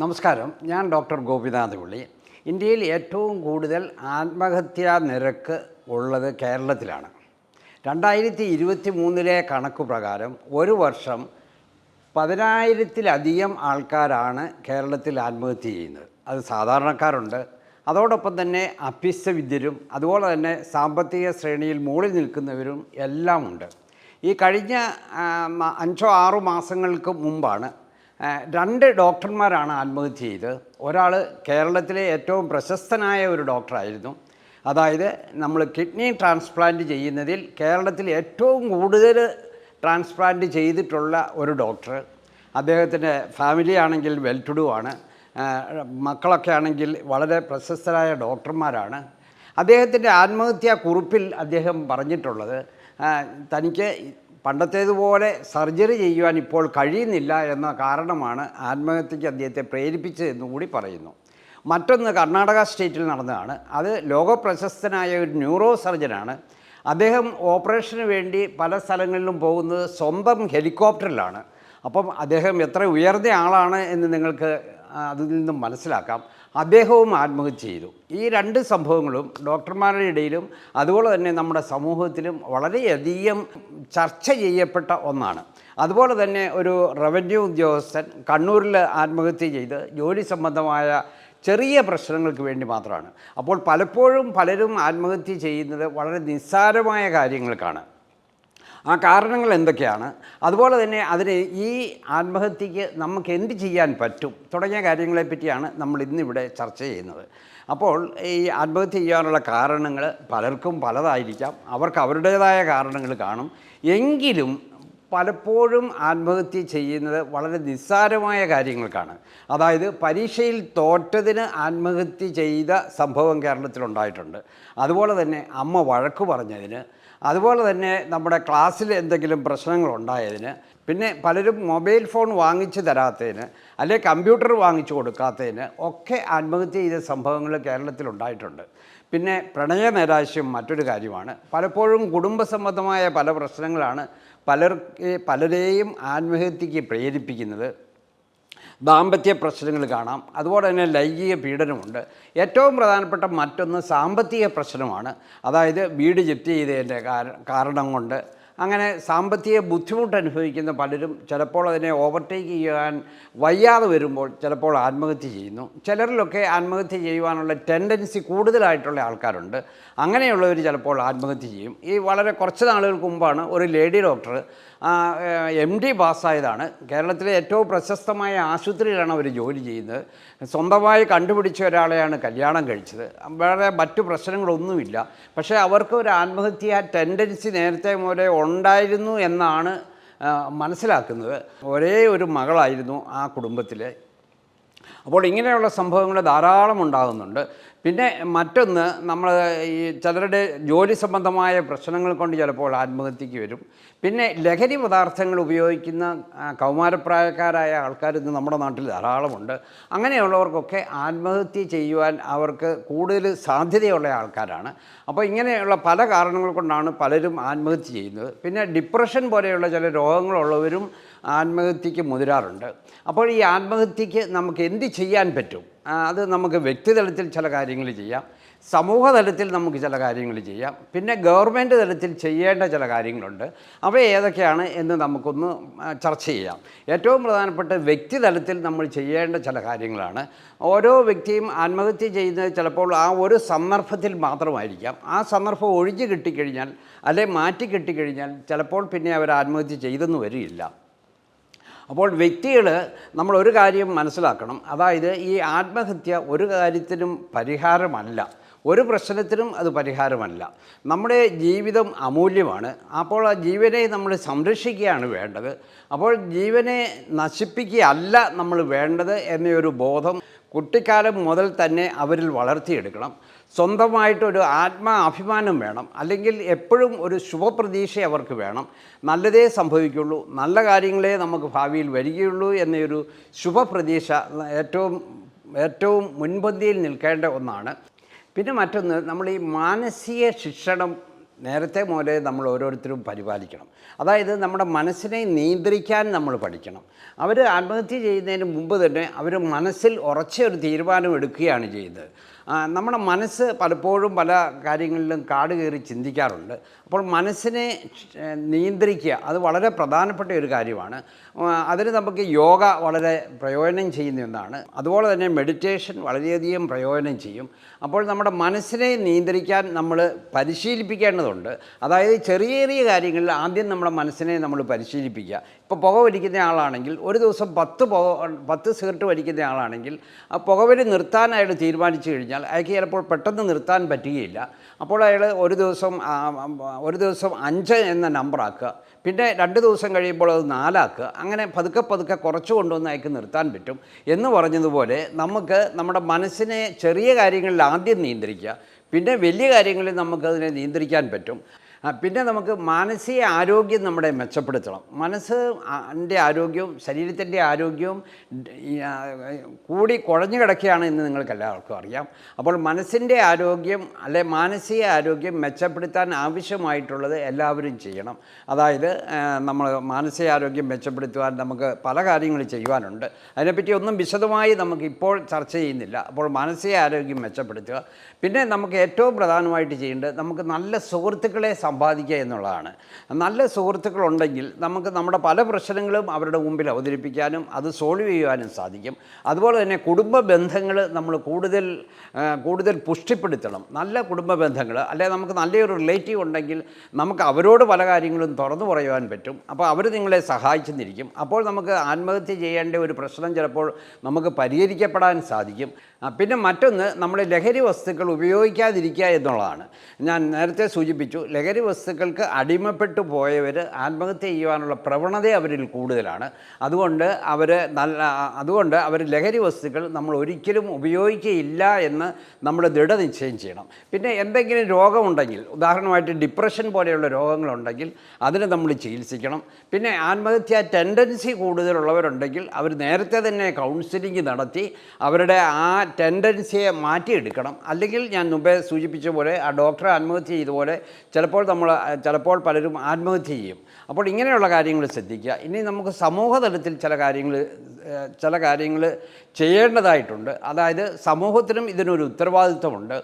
നമസ്കാരം. ഞാൻ ഡോക്ടർ ഗോപിനാഥ് പുള്ളി ഇന്ത്യയിൽ ഏറ്റവും കൂടുതൽ ആത്മഹത്യാ നിരക്ക് ഉള്ളത് കേരളത്തിലാണ്. രണ്ടായിരത്തി ഇരുപത്തി മൂന്നിലെ കണക്ക് പ്രകാരം ഒരു വർഷം പതിനായിരത്തിലധികം ആൾക്കാരാണ് കേരളത്തിൽ ആത്മഹത്യ ചെയ്യുന്നത്. അത് സാധാരണക്കാരുണ്ട്. അതോടൊപ്പം തന്നെ അഭ്യസ്തവിദ്യരും അതുപോലെ തന്നെ സാമ്പത്തിക ശ്രേണിയിൽ മുകളിൽ നിൽക്കുന്നവരും എല്ലാമുണ്ട്. ഈ കഴിഞ്ഞ അഞ്ചോ ആറു മാസങ്ങൾക്ക് മുമ്പാണ് രണ്ട് ഡോക്ടർമാരാണ് ആത്മഹത്യ ചെയ്തത്. ഒരാൾ കേരളത്തിലെ ഏറ്റവും പ്രശസ്തനായ ഒരു ഡോക്ടറായിരുന്നു. അതായത് നമ്മൾ കിഡ്നി ട്രാൻസ്പ്ലാന്റ് ചെയ്യുന്നതിൽ കേരളത്തിൽ ഏറ്റവും കൂടുതൽ ട്രാൻസ്പ്ലാന്റ് ചെയ്തിട്ടുള്ള ഒരു ഡോക്ടർ. അദ്ദേഹത്തിന്റെ ഫാമിലി ആണെങ്കിൽ വെൽ ടു ഡു ആണ് മക്കളൊക്കെ ആണെങ്കിൽ വളരെ പ്രശസ്തരായ ഡോക്ടർമാരാണ്. അദ്ദേഹത്തിന്റെ ആത്മഹത്യാ കുറിപ്പിൽ അദ്ദേഹം പറഞ്ഞിട്ടുള്ളത് തനിക്ക് പണ്ടത്തേതുപോലെ സർജറി ചെയ്യുവാൻ ഇപ്പോൾ കഴിയുന്നില്ല എന്ന കാരണമാണ് ആത്മഹത്യയ്ക്ക് അദ്ദേഹത്തെ പ്രേരിപ്പിച്ചതെന്ന് കൂടി പറയുന്നു. മറ്റൊന്ന് കർണാടക സ്റ്റേറ്റിൽ നടന്നതാണ്. അത് ലോകപ്രശസ്തനായ ഒരു ന്യൂറോ സർജനാണ്. അദ്ദേഹം ഓപ്പറേഷന് വേണ്ടി പല സ്ഥലങ്ങളിലും പോകുന്നത് സ്വന്തം ഹെലികോപ്റ്ററിലാണ്. അപ്പം അദ്ദേഹം എത്ര ഉയർന്ന ആളാണ് എന്ന് നിങ്ങൾക്ക് അതിൽ നിന്നും മനസ്സിലാക്കാം. അദ്ദേഹവും ആത്മഹത്യ ചെയ്തു. ഈ രണ്ട് സംഭവങ്ങളും ഡോക്ടർമാരുടെ ഇടയിലും അതുപോലെ തന്നെ നമ്മുടെ സമൂഹത്തിലും വളരെയധികം ചർച്ച ചെയ്യപ്പെട്ട ഒന്നാണ്. അതുപോലെ തന്നെ ഒരു റവന്യൂ ഉദ്യോഗസ്ഥൻ കണ്ണൂരിൽ ആത്മഹത്യ ചെയ്ത് ജോലി സംബന്ധമായ ചെറിയ പ്രശ്നങ്ങൾക്ക് വേണ്ടി മാത്രമാണ്. അപ്പോൾ പലപ്പോഴും പലരും ആത്മഹത്യ ചെയ്യുന്നത് വളരെ നിസ്സാരമായ കാര്യങ്ങൾക്കാണ്. ആ കാരണങ്ങൾ എന്തൊക്കെയാണ്? അതുപോലെ തന്നെ അതിന് ഈ ആത്മഹത്യക്ക് നമുക്ക് എന്ത് ചെയ്യാൻ പറ്റും? തുടങ്ങിയ കാര്യങ്ങളെപ്പറ്റിയാണ് നമ്മൾ ഇന്നിവിടെ ചർച്ച ചെയ്യുന്നത്. അപ്പോൾ ഈ ആത്മഹത്യ ചെയ്യാനുള്ള കാരണങ്ങൾ പലർക്കും പലതായിരിക്കാം. അവർക്ക് അവരുടേതായ കാരണങ്ങൾ കാണും. എങ്കിലും പലപ്പോഴും ആത്മഹത്യ ചെയ്യുന്നത് വളരെ നിസ്സാരമായ കാര്യങ്ങൾക്കാണ്. അതായത് പരീക്ഷയിൽ തോറ്റതിന് ആത്മഹത്യ ചെയ്ത സംഭവം കേരളത്തിലുണ്ടായിട്ടുണ്ട്. അതുപോലെ തന്നെ അമ്മ വഴക്ക് പറഞ്ഞതിന് അതുപോലെ തന്നെ നമ്മുടെ ക്ലാസ്സിൽ എന്തെങ്കിലും പ്രശ്നങ്ങളുണ്ടായതിന് പിന്നെ പലരും മൊബൈൽ ഫോൺ വാങ്ങിച്ചു തരാത്തതിന് അല്ലെങ്കിൽ കമ്പ്യൂട്ടർ വാങ്ങിച്ചു കൊടുക്കാത്തതിന് ഒക്കെ ആത്മഹത്യ ചെയ്ത സംഭവങ്ങൾ കേരളത്തിലുണ്ടായിട്ടുണ്ട്. പിന്നെ പ്രണയ നൈരാശ്യം മറ്റൊരു കാര്യമാണ്. പലപ്പോഴും കുടുംബ സംബന്ധമായ പല പ്രശ്നങ്ങളാണ് പലർ പലരെയും ആത്മഹത്യക്ക് പ്രേരിപ്പിക്കുന്നത്. ദാമ്പത്യ പ്രശ്നങ്ങൾ കാണാം. അതുപോലെ തന്നെ ലൈംഗിക പീഡനമുണ്ട്. ഏറ്റവും പ്രധാനപ്പെട്ട മറ്റൊന്ന് സാമ്പത്തിക പ്രശ്നമാണ്. അതായത് വീട് ജപ്തി ചെയ്തതിന്റെ കാരണം കൊണ്ട് അങ്ങനെ സാമ്പത്തിക ബുദ്ധിമുട്ട് അനുഭവിക്കുന്ന പലരും ചിലപ്പോൾ അതിനെ ഓവർടേക്ക് ചെയ്യാൻ വയ്യാതെ വരുമ്പോൾ ചിലപ്പോൾ ആത്മഹത്യ ചെയ്യുന്നു. ചിലരിലൊക്കെ ആത്മഹത്യ ചെയ്യുവാനുള്ള ടെൻഡൻസി കൂടുതലായിട്ടുള്ള ആൾക്കാരുണ്ട്. അങ്ങനെയുള്ളവർ ചിലപ്പോൾ ആത്മഹത്യ ചെയ്യും. ഈ വളരെ കുറച്ച് നാളുകൾക്ക് മുമ്പാണ് ഒരു ലേഡി ഡോക്ടർ എം ഡി പാസ്സായതാണ്. കേരളത്തിലെ ഏറ്റവും പ്രശസ്തമായ ആശുപത്രിയിലാണ് അവർ ജോലി ചെയ്യുന്നത്. സ്വന്തമായി കണ്ടുപിടിച്ച ഒരാളെയാണ് കല്യാണം കഴിച്ചത്. വേറെ മറ്റു പ്രശ്നങ്ങളൊന്നുമില്ല. പക്ഷേ അവർക്ക് ഒരു ആത്മഹത്യ ടെൻഡൻസി നേരത്തെ മുതലേ ഉണ്ടായിരുന്നു എന്നാണ് മനസ്സിലാക്കുന്നത്. ഒരേ ഒരു മകളായിരുന്നു ആ കുടുംബത്തിലെ. അപ്പോൾ ഇങ്ങനെയുള്ള സംഭവങ്ങൾ ധാരാളം ഉണ്ടാകുന്നുണ്ട്. പിന്നെ മറ്റൊന്ന് നമ്മൾ ഈ ചിലരുടെ ജോലി സംബന്ധമായ പ്രശ്നങ്ങൾ കൊണ്ട് ചിലപ്പോൾ ആത്മഹത്യക്ക് വരും. പിന്നെ ലഹരി പദാർത്ഥങ്ങൾ ഉപയോഗിക്കുന്ന കൗമാരപ്രായക്കാരായ ആൾക്കാർ ഇന്ന് നമ്മുടെ നാട്ടിൽ ധാരാളമുണ്ട്. അങ്ങനെയുള്ളവർക്കൊക്കെ ആത്മഹത്യ ചെയ്യുവാൻ അവർക്ക് കൂടുതൽ സാധ്യതയുള്ള ആൾക്കാരാണ്. അപ്പോൾ ഇങ്ങനെയുള്ള പല കാരണങ്ങൾ കൊണ്ടാണ് പലരും ആത്മഹത്യ ചെയ്യുന്നത്. പിന്നെ ഡിപ്രഷൻ പോലെയുള്ള ചില രോഗങ്ങളുള്ളവരും ആത്മഹത്യക്ക് മുതിരാറുണ്ട്. അപ്പോൾ ഈ ആത്മഹത്യക്ക് നമുക്ക് എന്ത് ചെയ്യാൻ പറ്റും? അത് നമുക്ക് വ്യക്തിതലത്തിൽ ചില കാര്യങ്ങൾ ചെയ്യാം. സമൂഹ തലത്തിൽ നമുക്ക് ചില കാര്യങ്ങൾ ചെയ്യാം. പിന്നെ ഗവൺമെന്റ് തലത്തിൽ ചെയ്യേണ്ട ചില കാര്യങ്ങളുണ്ട്. അവ ഏതൊക്കെയാണ് എന്ന് നമുക്കൊന്ന് ചർച്ച ചെയ്യാം. ഏറ്റവും പ്രധാനപ്പെട്ട വ്യക്തിതലത്തിൽ നമ്മൾ ചെയ്യേണ്ട ചില കാര്യങ്ങളാണ്. ഓരോ വ്യക്തിയും ആത്മഹത്യ ചെയ്യുന്നത് ചിലപ്പോൾ ആ ഒരു സന്ദർഭത്തിൽ മാത്രമായിരിക്കാം. ആ സന്ദർഭം ഒഴിഞ്ഞു കിട്ടിക്കഴിഞ്ഞാൽ അല്ലെ മാറ്റി കിട്ടിക്കഴിഞ്ഞാൽ ചിലപ്പോൾ പിന്നെ അവർ ആത്മഹത്യ ചെയ്തെന്ന് വരികയില്ല അപ്പോൾ വ്യക്തികൾ നമ്മൾ ഒരു കാര്യം മനസ്സിലാക്കണം. അതായത് ഈ ആത്മഹത്യ ഒരു കാര്യത്തിനും പരിഹാരമല്ല. ഒരു പ്രശ്നത്തിനും അത് പരിഹാരമല്ല. നമ്മുടെ ജീവിതം അമൂല്യമാണ്. അപ്പോൾ ആ ജീവനെ നമ്മൾ സംരക്ഷിക്കുകയാണ് വേണ്ടത്. അപ്പോൾ ജീവനെ നശിപ്പിക്കുകയല്ല നമ്മൾ വേണ്ടത് എന്നൊരു ബോധം കുട്ടിക്കാലം മുതൽ തന്നെ അവരിൽ വളർത്തിയെടുക്കണം. സ്വന്തമായിട്ടൊരു ആത്മാ അഭിമാനം വേണം. അല്ലെങ്കിൽ എപ്പോഴും ഒരു ശുഭപ്രതീക്ഷ അവർക്ക് വേണം. നല്ലതേ സംഭവിക്കുള്ളൂ. നല്ല കാര്യങ്ങളെ നമുക്ക് ഭാവിയിൽ വരികയുള്ളൂ എന്നൊരു ശുഭപ്രതീക്ഷ ഏറ്റവും ഏറ്റവും മുൻപന്തിയിൽ നിൽക്കേണ്ട ഒന്നാണ്. പിന്നെ മറ്റൊന്ന് നമ്മൾ ഈ മാനസിക ശിക്ഷണം നേരത്തെ മുതലേ നമ്മൾ ഓരോരുത്തരും പരിപാലിക്കണം. അതായത് നമ്മുടെ മനസ്സിനെ നിയന്ത്രിക്കാൻ നമ്മൾ പഠിക്കണം. അവർ ആത്മഹത്യ ചെയ്യുന്നതിന് മുമ്പ് തന്നെ അവർ മനസ്സിൽ ഉറച്ച ഒരു തീരുമാനം എടുക്കുകയാണ് ചെയ്യുന്നത്. നമ്മുടെ മനസ്സ് പലപ്പോഴും പല കാര്യങ്ങളിലും കാട് കയറി ചിന്തിക്കാറുണ്ട്. അപ്പോൾ മനസ്സിനെ നിയന്ത്രിക്കുക അത് വളരെ പ്രധാനപ്പെട്ട ഒരു കാര്യമാണ്. അതിന് നമുക്ക് യോഗ വളരെ പ്രയോജനം ചെയ്യുന്ന ഒന്നാണ്. അതുപോലെ തന്നെ മെഡിറ്റേഷൻ വളരെയധികം പ്രയോജനം ചെയ്യും. അപ്പോൾ നമ്മുടെ മനസ്സിനെ നിയന്ത്രിക്കാൻ നമ്മൾ പരിശീലിപ്പിക്കേണ്ടതുണ്ട്. അതായത് ചെറിയ ചെറിയ കാര്യങ്ങളിൽ ആദ്യം നമ്മുടെ മനസ്സിനെ നമ്മൾ പരിശീലിപ്പിക്കുക. ഇപ്പോൾ പുക വലിക്കുന്ന ആളാണെങ്കിൽ ഒരു ദിവസം പത്ത് പുക പത്ത് സിഗരറ്റ് വലിക്കുന്ന ആളാണെങ്കിൽ ആ പുകവലി നിർത്താനായിട്ട് തീരുമാനിച്ചു കഴിഞ്ഞാൽ അയാൾക്ക് ചിലപ്പോൾ പെട്ടെന്ന് നിർത്താൻ പറ്റുകയില്ല. അപ്പോൾ അയാൾ ഒരു ദിവസം ഒരു ദിവസം അഞ്ച് എന്ന നമ്പറാക്കുക പിന്നെ രണ്ട് ദിവസം കഴിയുമ്പോൾ അത് നാലാക്കുക. അങ്ങനെ പതുക്കെ പതുക്കെ കുറച്ച് കൊണ്ടുവന്ന് അയാൾക്ക് നിർത്താൻ പറ്റും. എന്ന് പറഞ്ഞതുപോലെ നമുക്ക് നമ്മുടെ മനസ്സിനെ ചെറിയ കാര്യങ്ങളിൽ ആദ്യം നിയന്ത്രിക്കുക. പിന്നെ വലിയ കാര്യങ്ങളിൽ നമുക്കതിനെ നിയന്ത്രിക്കാൻ പറ്റും. പിന്നെ നമുക്ക് മാനസിക ആരോഗ്യം നമ്മുടെ മെച്ചപ്പെടുത്തണം. മനസ്സ് എന്റെ ആരോഗ്യവും ശരീരത്തിന്റെ ആരോഗ്യവും കൂടി കുഴഞ്ഞു കിടക്കുകയാണ് എന്ന് നിങ്ങൾക്ക് എല്ലാവർക്കും അറിയാം. അപ്പോൾ മനസ്സിന്റെ ആരോഗ്യം അല്ലെ മാനസിക ആരോഗ്യം മെച്ചപ്പെടുത്താൻ ആവശ്യമായിട്ടുള്ളത് എല്ലാവരും ചെയ്യണം. അതായത് നമ്മൾ മാനസിക ആരോഗ്യം മെച്ചപ്പെടുത്തുവാൻ നമുക്ക് പല കാര്യങ്ങൾ ചെയ്യുവാനുണ്ട്. അതിനെപ്പറ്റി ഒന്നും വിശദമായി നമുക്ക് ഇപ്പോൾ ചർച്ച ചെയ്യുന്നില്ല. അപ്പോൾ മാനസിക ആരോഗ്യം മെച്ചപ്പെടുത്തുക. പിന്നെ നമുക്ക് ഏറ്റവും പ്രധാനമായിട്ട് ചെയ്യേണ്ടത് നമുക്ക് നല്ല സുഹൃത്തുക്കളെ സമ്പാദിക്കുക എന്നുള്ളതാണ്. നല്ല സുഹൃത്തുക്കളുണ്ടെങ്കിൽ നമുക്ക് നമ്മുടെ പല പ്രശ്നങ്ങളും അവരുടെ മുമ്പിൽ അവതരിപ്പിക്കാനും അത് സോൾവ് ചെയ്യുവാനും സാധിക്കും. അതുപോലെ തന്നെ കുടുംബ ബന്ധങ്ങൾ നമ്മൾ കൂടുതൽ കൂടുതൽ പുഷ്ടിപ്പെടുത്തണം. നല്ല കുടുംബ ബന്ധങ്ങൾ അല്ലെങ്കിൽ നമുക്ക് നല്ലൊരു റിലേറ്റീവ് ഉണ്ടെങ്കിൽ നമുക്ക് അവരോട് പല കാര്യങ്ങളും തുറന്നു പറയുവാൻ പറ്റും. അപ്പോൾ അവർ നിങ്ങളെ സഹായിച്ചെന്നിരിക്കും. അപ്പോൾ നമുക്ക് ആത്മഹത്യ ചെയ്യേണ്ട ഒരു പ്രശ്നം ചിലപ്പോൾ നമുക്ക് പരിഹരിക്കപ്പെടാൻ സാധിക്കും. പിന്നെ മറ്റൊന്ന് നമ്മൾ ലഹരി വസ്തുക്കൾ ഉപയോഗിക്കാതിരിക്കുക എന്നുള്ളതാണ്. ഞാൻ നേരത്തെ സൂചിപ്പിച്ചു ലഹരി വസ്തുക്കൾക്ക് അടിമപ്പെട്ടു പോയവർ ആത്മഹത്യ ചെയ്യുവാനുള്ള പ്രവണത അവരിൽ കൂടുതലാണ്. അതുകൊണ്ട് അവർ നല്ല അതുകൊണ്ട് അവർ ലഹരി വസ്തുക്കൾ നമ്മൾ ഒരിക്കലും ഉപയോഗിക്കുകയില്ല എന്ന് നമ്മൾ ദൃഢനിശ്ചയം ചെയ്യണം. പിന്നെ എന്തെങ്കിലും രോഗമുണ്ടെങ്കിൽ ഉദാഹരണമായിട്ട് ഡിപ്രഷൻ പോലെയുള്ള രോഗങ്ങളുണ്ടെങ്കിൽ അതിന് നമ്മൾ ചികിത്സിക്കണം. പിന്നെ ആത്മഹത്യ ടെൻഡൻസി കൂടുതലുള്ളവരുണ്ടെങ്കിൽ അവർ നേരത്തെ തന്നെ കൗൺസിലിംഗ് നടത്തി അവരുടെ ആ ടെൻഡൻസിയെ മാറ്റിയെടുക്കണം. അല്ലെങ്കിൽ ഞാൻ മുമ്പേ സൂചിപ്പിച്ച പോലെ ആ ഡോക്ടറെ ആത്മഹത്യ ചെയ്തപോലെ ചിലപ്പോൾ നമ്മൾ ചിലപ്പോൾ പലരും ആത്മഹത്യ ചെയ്യും. അപ്പോൾ ഇങ്ങനെയുള്ള കാര്യങ്ങൾ ശ്രദ്ധിക്കുക. ഇനി നമുക്ക് സമൂഹതലത്തിൽ ചില കാര്യങ്ങൾ ചില കാര്യങ്ങൾ ചെയ്യേണ്ടതായിട്ടുണ്ട്. അതായത് സമൂഹത്തിനും ഇതിനൊരു ഉത്തരവാദിത്വമുണ്ട്.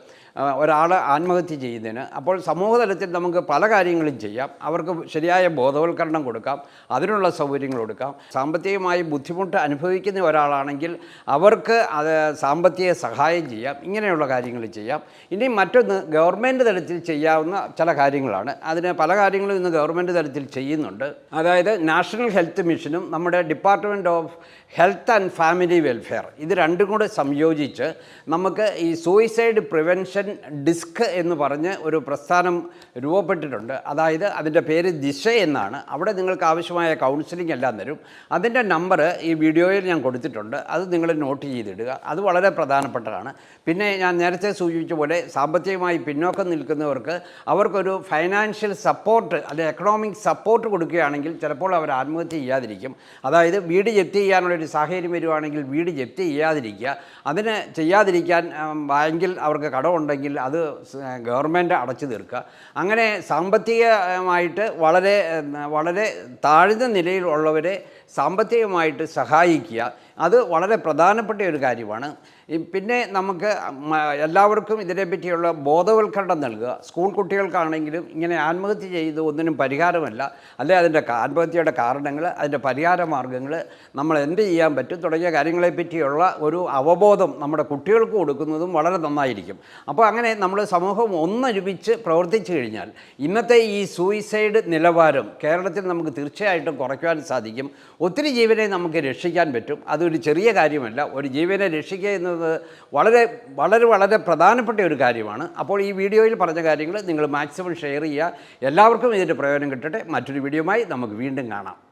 ഒരാൾ ആത്മഹത്യ ചെയ്യുന്നതിന്. അപ്പോൾ സമൂഹതലത്തിൽ നമുക്ക് പല കാര്യങ്ങളും ചെയ്യാം. അവർക്ക് ശരിയായ ബോധവൽക്കരണം കൊടുക്കാം. അതിനുള്ള സൗകര്യങ്ങൾ കൊടുക്കാം. സാമ്പത്തികമായി ബുദ്ധിമുട്ട് അനുഭവിക്കുന്ന ഒരാളാണെങ്കിൽ അവർക്ക് അത് സാമ്പത്തിക സഹായം ചെയ്യാം. ഇങ്ങനെയുള്ള കാര്യങ്ങൾ ചെയ്യാം. ഇനി മറ്റൊന്ന് ഗവൺമെന്റ് തലത്തിൽ ചെയ്യാവുന്ന ചില കാര്യങ്ങളാണ്. അതിന് പല കാര്യങ്ങളും ഇന്ന് ഗവൺമെന്റ് തലത്തിൽ ചെയ്യുന്നുണ്ട്. അതായത് നാഷണൽ ഹെൽത്ത് മിഷനും നമ്മുടെ department of health and family welfare ഇത് രണ്ടും കൂടെ സംയോജിച്ച് നമുക്ക് ഈ സൂയിസൈഡ് പ്രിവെൻഷൻ ഡിസ്ക് എന്ന് പറഞ്ഞ് ഒരു പ്രസ്ഥാനം രൂപപ്പെട്ടിട്ടുണ്ട്. അതായത് അതിന്റെ പേര് ദിശ എന്നാണ്. അവിടെ നിങ്ങൾക്ക് ആവശ്യമായ കൗൺസിലിംഗ് എല്ലാം തരും. അതിന്റെ നമ്പർ ഈ വീഡിയോയിൽ ഞാൻ കൊടുത്തിട്ടുണ്ട്. അത് നിങ്ങൾ നോട്ട് ചെയ്തിടുക. അത് വളരെ പ്രധാനപ്പെട്ടതാണ്. പിന്നെ ഞാൻ നേരത്തെ സൂചിപ്പിച്ച പോലെ സാമ്പത്തികമായി പിന്നോക്കം നിൽക്കുന്നവർക്ക് അവർക്കൊരു ഫൈനാൻഷ്യൽ സപ്പോർട്ട് അല്ലെ എക്കണോമിക് സപ്പോർട്ട് കൊടുക്കുകയാണെങ്കിൽ ചിലപ്പോൾ അവർ ആത്മഹത്യ ചെയ്യാതിരിക്കും. അതായത് വീട് ജപ്തി ചെയ്യാനുള്ളൊരു സാഹചര്യം വരുവാണെങ്കിൽ വീട് ജപ്തി ചെയ്യാതിരിക്കുക. അതിന് ചെയ്യാതിരിക്കാൻ ബാങ്കിൽ അവർക്ക് കടമുണ്ടെങ്കിൽ അത് സ് ഗവൺമെന്റ് അടച്ചു തീർക്കുക. അങ്ങനെ സാമ്പത്തികമായിട്ട് വളരെ വളരെ താഴ്ന്ന നിലയിലുള്ളവരെ സാമ്പത്തികമായിട്ട് സഹായിക്കുക. അത് വളരെ പ്രധാനപ്പെട്ട ഒരു കാര്യമാണ്. പിന്നെ നമുക്ക് എല്ലാവർക്കും ഇതിനെപ്പറ്റിയുള്ള ബോധവൽക്കരണം നൽകുക. സ്കൂൾ കുട്ടികൾക്കാണെങ്കിലും ഇങ്ങനെ ആത്മഹത്യ ചെയ്ത് ഒന്നിനും പരിഹാരമല്ല. അല്ലെ അതിന്റെ ആത്മഹത്യയുടെ കാരണങ്ങൾ അതിന്റെ പരിഹാര മാർഗങ്ങൾ നമ്മൾ എന്ത് ചെയ്യാൻ പറ്റും തുടങ്ങിയ കാര്യങ്ങളെപ്പറ്റിയുള്ള ഒരു അവബോധം നമ്മുടെ കുട്ടികൾക്ക് കൊടുക്കുന്നതും വളരെ നന്നായിരിക്കും. അപ്പോൾ അങ്ങനെ നമ്മൾ സമൂഹം ഒന്നൊരുമിച്ച് പ്രവർത്തിച്ചു കഴിഞ്ഞാൽ ഇന്നത്തെ ഈ സൂയിസൈഡ് നിലവാരം കേരളത്തിൽ നമുക്ക് തീർച്ചയായിട്ടും കുറയ്ക്കുവാൻ സാധിക്കും. ഒത്തിരി ജീവനെ നമുക്ക് രക്ഷിക്കാൻ പറ്റും. അതൊരു ചെറിയ കാര്യമല്ല. ഒരു ജീവനെ രക്ഷിക്കുക എന്നത് വളരെ വളരെ വളരെ പ്രധാനപ്പെട്ട ഒരു കാര്യമാണ്. അപ്പോൾ ഈ വീഡിയോയിൽ പറഞ്ഞ കാര്യങ്ങൾ നിങ്ങൾ മാക്സിമം ഷെയർ ചെയ്യുക. എല്ലാവർക്കും ഇതിന്റെ പ്രയോജനം കിട്ടട്ടെ. മറ്റൊരു വീഡിയോയുമായി നമുക്ക് വീണ്ടും കാണാം.